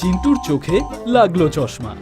চিন্টুর চোখে লাগল চশমা।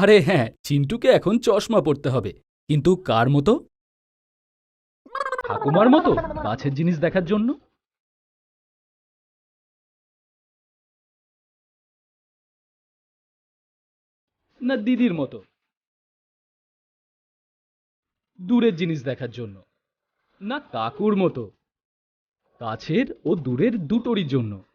আরে হ্যাঁ চিন্টুকে এখন চশমা পড়তে হবে। কিন্তু কার মতো? ঠাকুমার মতো? কাছের জিনিস দেখার জন্য? না, দিদির মতো। দূরের জিনিস দেখার জন্য। না, কাকুর মতো। কাছের ও দূরের দুটোরই জন্য।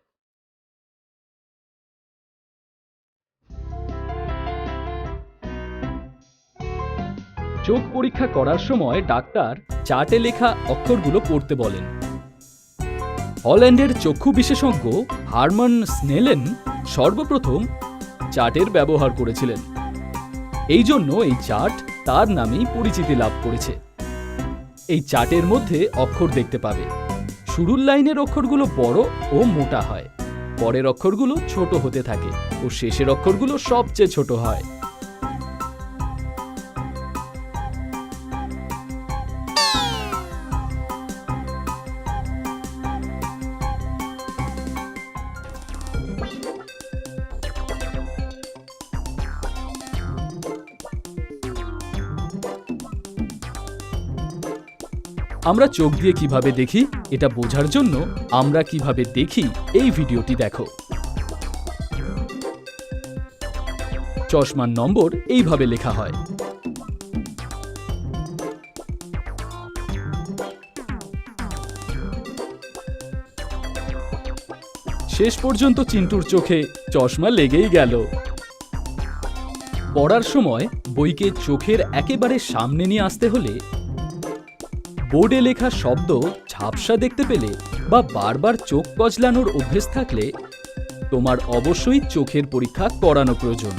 চোখ পরীক্ষা করার সময় ডাক্তার চার্টে লেখা অক্ষরগুলো পড়তে বলেন। হল্যান্ডের চক্ষু বিশেষজ্ঞ হারমান স্নেলেন সর্বপ্রথম চার্টের ব্যবহার করেছিলেন। এই জন্য এই চার্ট তার নামেই পরিচিতি লাভ করেছে। এই চার্টের মধ্যে অক্ষর দেখতে পাবে। শুরুর লাইনের অক্ষরগুলো বড় ও মোটা হয়। পরের অক্ষরগুলো ছোট হতে থাকে ও শেষের অক্ষরগুলো সবচেয়ে ছোট হয়। আমরা চোখ দিয়ে কীভাবে দেখি, এটা বোঝার জন্য আমরা কীভাবে দেখি, এই ভিডিওটি দেখো। চশমার নম্বর এইভাবে লেখা হয়। শেষ পর্যন্ত চিন্টুর চোখে চশমা লেগেই গেল। পড়ার সময় বইকে চোখের একেবারে সামনে নিয়ে আসতে হলে বোর্ডে লেখা শব্দ ঝাপসা দেখতে পেলে বা বারবার চোখ কচলানোর অভ্যেস থাকলে তোমার অবশ্যই চোখের পরীক্ষা করানো প্রয়োজন।